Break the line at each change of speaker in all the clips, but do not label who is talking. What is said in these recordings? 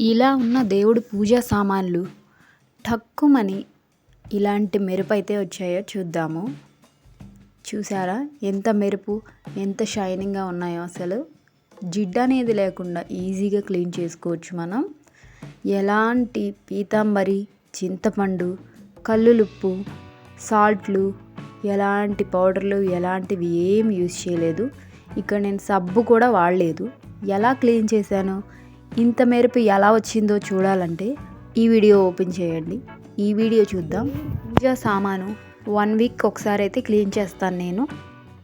ఇలా ఉన్న దేవుడి పూజా సామాన్లు ఠక్కుమని ఇలాంటి మెరుపు అయితే వచ్చాయో చూద్దాము. చూసారా? ఎంత మెరుపు ఎంత షైనింగ్గా ఉన్నాయో అసలు. జిడ్డు అనేది లేకుండా ఈజీగా క్లీన్ చేసుకోవచ్చు మనం. ఎలాంటి పీతాంబరి చింతపండు కల్లులుప్పు సాల్ట్లు ఎలాంటి పౌడర్లు ఎలాంటివి ఏం యూజ్ చేయలేదు. ఇక్కడ నేను సబ్బు కూడా వాడలేదు. ఎలా క్లీన్ చేశాను? ఇంత మెరుపు ఎలా వచ్చిందో చూడాలంటే ఈ వీడియో ఓపెన్ చేయండి. ఈ వీడియో చూద్దాం. పూజా సామాను వన్ వీక్ ఒకసారి అయితే క్లీన్ చేస్తాను నేను.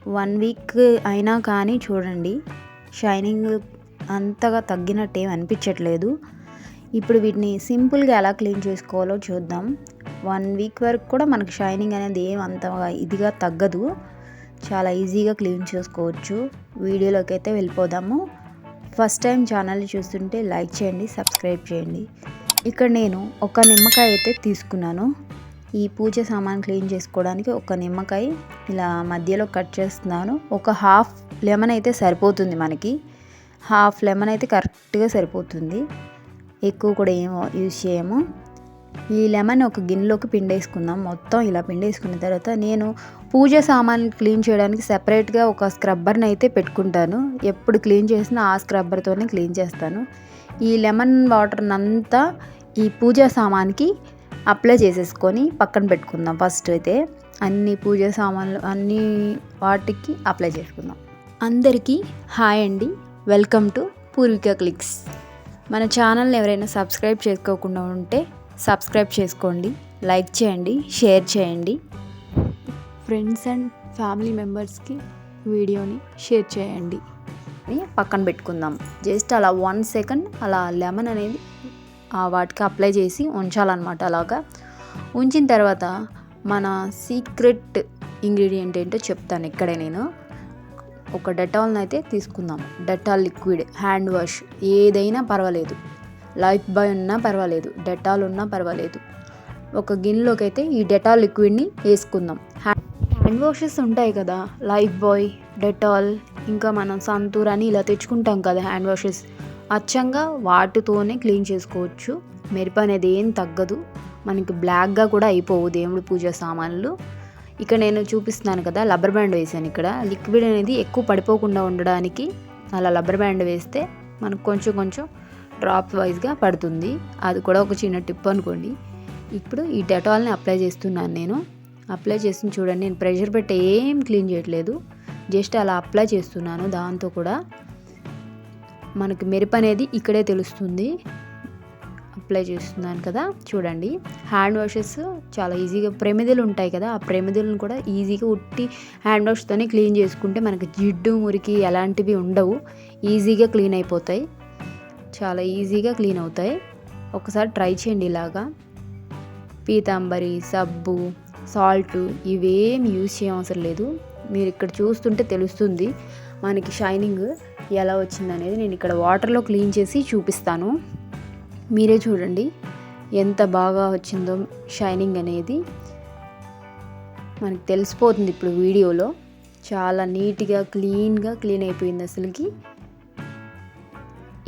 వన్ వీక్ అయినా కానీ చూడండి షైనింగ్ అంతగా తగ్గినట్టు ఏం అనిపించట్లేదు. ఇప్పుడు వీటిని సింపుల్గా ఎలా క్లీన్ చేసుకోవాలో చూద్దాం. వన్ వీక్ వరకు కూడా మనకు షైనింగ్ అనేది ఏం అంతగా ఇదిగా తగ్గదు. చాలా ఈజీగా క్లీన్ చేసుకోవచ్చు. వీడియోలోకి అయితే వెళ్ళిపోదాము. ఫస్ట్ టైం ఛానల్ చూస్తుంటే లైక్ చేయండి సబ్స్క్రైబ్ చేయండి. ఇక్కడ నేను ఒక నిమ్మకాయ అయితే తీసుకున్నాను. ఈ పూజ సామాన్ క్లీన్ చేసుకోవడానికి ఒక నిమ్మకాయ ఇలా మధ్యలో కట్ చేస్తున్నాను. ఒక హాఫ్ లెమన్ అయితే సరిపోతుంది మనకి. హాఫ్ లెమన్ అయితే కరెక్ట్గా సరిపోతుంది. ఎక్కువ కూడా ఏమో యూజ్ చేయము. ఈ లెమన్ ఒక గిన్నెలోకి పిండేసుకుందాం. మొత్తం ఇలా పిండేసుకున్న తర్వాత నేను పూజ సామాన్లు క్లీన్ చేయడానికి సెపరేట్గా ఒక స్క్రబ్బర్ని అయితే పెట్టుకుంటాను. ఎప్పుడు క్లీన్ చేసినా ఆ స్క్రబ్బర్తోనే క్లీన్ చేస్తాను. ఈ లెమన్ వాటర్నంతా ఈ పూజా సామాన్కి అప్లై చేసేసుకొని పక్కన పెట్టుకుందాం ఫస్ట్ అయితే. అన్ని పూజ సామాన్లు అన్ని వాటికి అప్లై చేసుకుందాం. అందరికీ హాయ్ అండి. వెల్కమ్ టు పూర్విక క్లిక్స్ మన ఛానల్ని ఎవరైనా సబ్స్క్రైబ్ చేసుకోకుండా ఉంటే సబ్స్క్రైబ్ చేసుకోండి లైక్ చేయండి షేర్ చేయండి. ఫ్రెండ్స్ అండ్ ఫ్యామిలీ మెంబర్స్కి వీడియోని షేర్ చేయండి. పక్కన పెట్టుకుందాం. జస్ట్ అలా వన్ సెకండ్ అలా లెమన్ అనేది వాటికి అప్లై చేసి ఉంచాలన్నమాట అలాగా. ఉంచిన తర్వాత మన సీక్రెట్ ఇంగ్రీడియంట్ ఏంటో చెప్తాను ఇక్కడే నేను. ఒక డెటాల్ని అయితే తీసుకుందాం. డెటాల్ లిక్విడ్ హ్యాండ్ వాష్ ఏదైనా పర్వాలేదు. లైఫ్ బాయ్ ఉన్నా పర్వాలేదు డెటాల్ ఉన్నా పర్వాలేదు. ఒక గిన్నెలోకి అయితే ఈ డెటాల్ లిక్విడ్ని వేసుకుందాం. హ్యాండ్ వాషెస్ ఉంటాయి కదా లైఫ్ బాయ్ డెటాల్ ఇంకా మనం సంతూర్ అని ఇలా తెచ్చుకుంటాం కదా హ్యాండ్ వాషెస్. అచ్చంగా వాటితోనే క్లీన్ చేసుకోవచ్చు. మెరుపు అనేది ఏం తగ్గదు. మనకి బ్లాక్గా కూడా అయిపోవు దేవుడి పూజ సామాన్లు. ఇక్కడ నేను చూపిస్తున్నాను కదా లబ్బర్ బ్యాండ్ వేసాను ఇక్కడ. లిక్విడ్ అనేది ఎక్కువ పడిపోకుండా ఉండడానికి అలా లబ్బర్ బ్యాండ్ వేస్తే మనకు కొంచెం కొంచెం డ్రాప్ వైజ్గా పడుతుంది. అది కూడా ఒక చిన్న టిప్ అనుకోండి. ఇప్పుడు ఈ డెటాల్ని అప్లై చేస్తున్నాను నేను. అప్లై చేసి చూడండి. నేను ప్రెషర్ పెట్టి ఏం క్లీన్ చేయట్లేదు. జస్ట్ అలా అప్లై చేస్తున్నాను దాంతో కూడా. మనకి మెరుపు అనేది ఇక్కడే తెలుస్తుంది. అప్లై చేస్తున్నాను కదా చూడండి. హ్యాండ్ వాషెస్ చాలా ఈజీగా ప్రెమిదలు ఉంటాయి కదా ఆ ప్రెమిదలను కూడా ఈజీగా ఉట్టి హ్యాండ్ వాష్తోనే క్లీన్ చేసుకుంటే మనకి జిడ్డు మురికి ఎలాంటివి ఉండవు. ఈజీగా క్లీన్ అయిపోతాయి. చాలా ఈజీగా క్లీన్ అవుతాయి. ఒకసారి ట్రై చేయండి ఇలాగా. పీతాంబరి సబ్బు సాల్ట్ ఇవేం యూజ్ చేయవసరం లేదు. మీరు ఇక్కడ చూస్తుంటే తెలుస్తుంది మనకి షైనింగ్ ఎలా వచ్చిందనేది నేను ఇక్కడ వాటర్లో క్లీన్ చేసి చూపిస్తాను. మీరే చూడండి ఎంత బాగా వచ్చిందో షైనింగ్ అనేది. మనకి తెలిసిపోతుంది ఇప్పుడు వీడియోలో. చాలా నీట్గా క్లీన్గా క్లీన్ అయిపోయింది అసలుకి.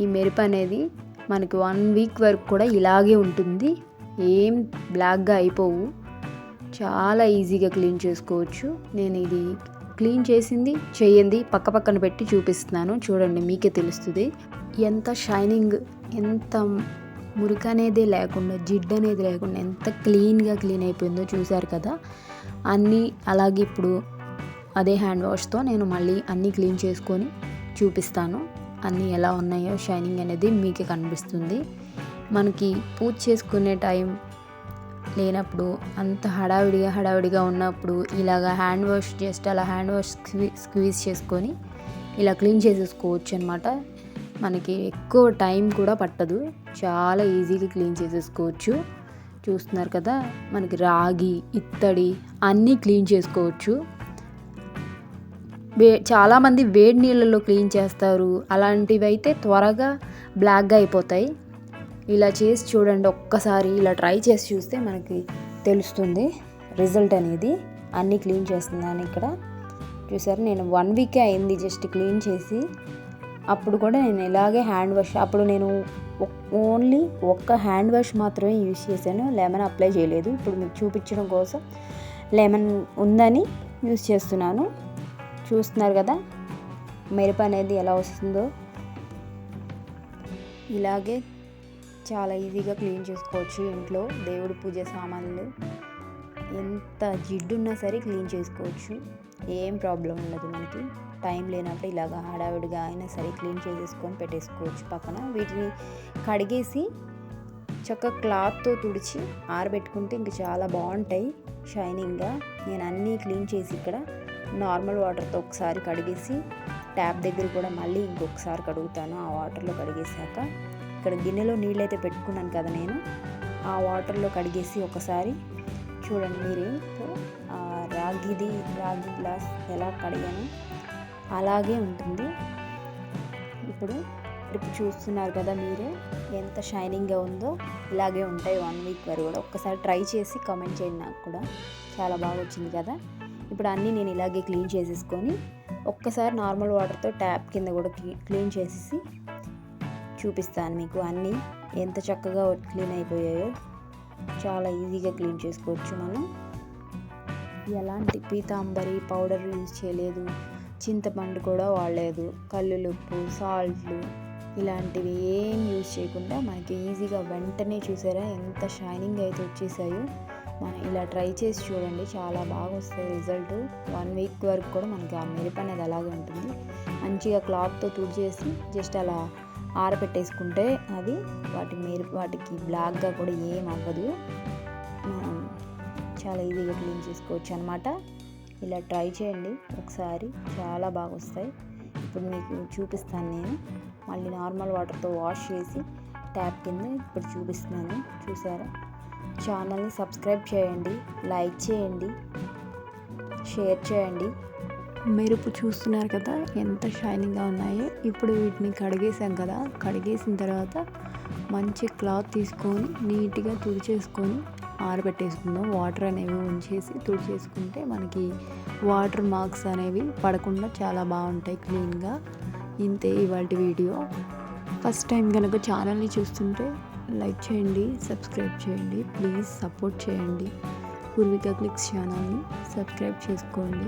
ఈ మెరుపు అనేది మనకి వన్ వీక్ వరకు కూడా ఇలాగే ఉంటుంది. ఏం బ్లాక్గా అయిపోవు. చాలా ఈజీగా క్లీన్ చేసుకోవచ్చు. నేను ఇది క్లీన్ చేసింది చేయండి పక్క పక్కన పెట్టి చూపిస్తున్నాను. చూడండి మీకే తెలుస్తుంది. ఎంత షైనింగ్ ఎంత మురికి అనేది లేకుండా జిడ్డు అనేది లేకుండా ఎంత క్లీన్గా క్లీన్ అయిపోయిందో చూశారు కదా. అన్నీ అలాగే ఇప్పుడు అదే హ్యాండ్ వాష్తో నేను మళ్ళీ అన్నీ క్లీన్ చేసుకొని చూపిస్తాను. అన్నీ ఎలా ఉన్నాయో షైనింగ్ అనేది మీకే కనిపిస్తుంది. మనకి పూజ చేసుకునే టైం లేనప్పుడు అంత హడావిడిగా హడావిడిగా ఉన్నప్పుడు ఇలాగ హ్యాండ్ వాష్ జస్ట్ అలా హ్యాండ్ వాష్ స్క్వీ స్క్వీజ్ చేసుకొని ఇలా క్లీన్ చేసేసుకోవచ్చు అనమాట మనకి ఎక్కువ టైం కూడా పట్టదు. చాలా ఈజీగా క్లీన్ చేసేసుకోవచ్చు. చూస్తున్నారు కదా మనకి రాగి ఇత్తడి అన్నీ క్లీన్ చేసుకోవచ్చు. వే చాలామంది వేడి నీళ్ళలో క్లీన్ చేస్తారు. అలాంటివి అయితే త్వరగా బ్లాక్గా అయిపోతాయి. ఇలా చేసి చూడండి ఒక్కసారి ఇలా ట్రై చేసి చూస్తే మనకి తెలుస్తుంది రిజల్ట్ అనేది. అన్నీ క్లీన్ చేస్తున్నాను ఇక్కడ. చూసారు నేను వన్ వీకే అయింది జస్ట్ క్లీన్ చేసి. అప్పుడు కూడా నేను ఇలాగే హ్యాండ్ వాష్ అప్పుడు నేను ఓన్లీ ఒక్క హ్యాండ్ వాష్ మాత్రమే యూజ్ చేశాను. లెమన్ అప్లై చేయలేదు. ఇప్పుడు మీకు చూపించడం కోసం లెమన్ ఉందని యూస్ చేస్తున్నాను. చూస్తున్నారు కదా మిరప అనేది ఎలా వస్తుందో. ఇలాగే చాలా ఈజీగా క్లీన్ చేసుకోవచ్చు ఇంట్లో. దేవుడి పూజ సామాన్లు ఎంత జిడ్డున్నా సరే క్లీన్ చేసుకోవచ్చు. ఏం ప్రాబ్లం ఉండదు మనకి. టైం లేనప్పుడు ఇలాగ హడావిడిగా అయినా సరే క్లీన్ చేసేసుకొని పెట్టేసుకోవచ్చు పక్కన. వీటిని కడిగేసి చక్కగా క్లాత్తో తుడిచి ఆరబెట్టుకుంటే ఇంక చాలా బాగుంటాయి. షైనింగ్గా. నేను అన్నీ క్లీన్ చేసి ఇక్కడ నార్మల్ వాటర్తో ఒకసారి కడిగేసి ట్యాప్ దగ్గర కూడా మళ్ళీ ఇంకొకసారి కడుగుతాను. ఆ వాటర్లో కడిగేసాక ఇక్కడ గిన్నెలో నీళ్ళైతే పెట్టుకున్నాను కదా నేను. ఆ వాటర్లో కడిగేసి ఒకసారి చూడండి మీరు ఆ రాగిది రాగి గ్లాస్ ఎలా కడిగాను అలాగే ఉంటుంది. ఇప్పుడు ఇప్పుడు చూస్తున్నారు కదా మీరే ఎంత షైనింగ్గా ఉందో ఇలాగే ఉంటాయి వన్ వీక్ వరకు కూడా. ఒక్కసారి ట్రై చేసి కామెంట్ చేయండి నాకు కూడా. చాలా బాగా వచ్చింది కదా. ఇప్పుడు అన్నీ నేను ఇలాగే క్లీన్ చేసేసుకొని ఒక్కసారి నార్మల్ వాటర్తో ట్యాప్ కింద కూడా క్లీన్ చేసేసి చూపిస్తాను మీకు అన్నీ. ఎంత చక్కగా క్లీన్ అయిపోయాయో చాలా ఈజీగా క్లీన్ చేసుకోవచ్చు మనం. ఎలాంటి పీతాంబరి పౌడర్ యూజ్ చేయలేదు. చింతపండు కూడా వాడలేదు. కల్లులుప్పు సాల్ట్లు ఇలాంటివి ఏం యూజ్ చేయకుండా మనకి ఈజీగా వెంటనే చూసారా? ఎంత షైనింగ్ అయితే వచ్చేసాయో. మనం ఇలా ట్రై చేసి చూడండి. చాలా బాగా వస్తాయి రిజల్ట్. వన్ వీక్ వరకు కూడా మనకి ఆ మెరుపు అనేది అలాగే ఉంటుంది. మంచిగా క్లాత్తో తుడిచేసి జస్ట్ అలా ఆరబెట్టేసుకుంటే అది వాటి మీరు వాటికి బ్లాక్గా కూడా ఏం అవ్వదు. మనం చాలా ఈజీగా క్లీన్ చేసుకోవచ్చు అనమాట ఇలా ట్రై చేయండి. ఒకసారి చాలా బాగా వస్తాయి. ఇప్పుడు మీకు చూపిస్తాను నేను. మళ్ళీ నార్మల్ వాటర్తో వాష్ చేసి ట్యాప్ కింద ఇప్పుడు చూపిస్తున్నాను. చూసారా? ఛానల్ని సబ్స్క్రైబ్ చేయండి. లైక్ చేయండి. షేర్ చేయండి. మెరుపు చూస్తున్నారు కదా ఎంత షైనింగ్గా ఉన్నాయో. ఇప్పుడు వీటిని కడిగేసాం కదా కడిగేసిన తర్వాత మంచి క్లాత్ తీసుకొని నీట్గా తుడిచేసుకొని ఆరబెట్టేసుకుందాం. వాటర్ అనేవి ఉంచేసి తుడిచేసుకుంటే మనకి వాటర్ మార్క్స్ అనేవి పడకుండా చాలా బాగుంటాయి క్లీన్గా. ఇంతే ఇవాళ వీడియో. ఫస్ట్ టైం కనుక ఛానల్ని చూస్తుంటే లైక్ చేయండి సబ్స్క్రైబ్ చేయండి ప్లీజ్ సపోర్ట్ చేయండి. పూర్విక క్లిక్స్ ఛానల్ని సబ్స్క్రైబ్ చేసుకోండి.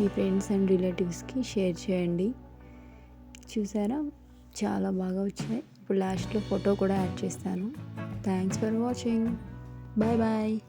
మీ ఫ్రెండ్స్ అండ్ రిలేటివ్స్కి షేర్ చేయండి. చూసారా? చాలా బాగా వచ్చాయి ఇప్పుడు లాస్ట్లో ఫోటో కూడా యాడ్ చేస్తాను. Thanks for watching. Bye bye.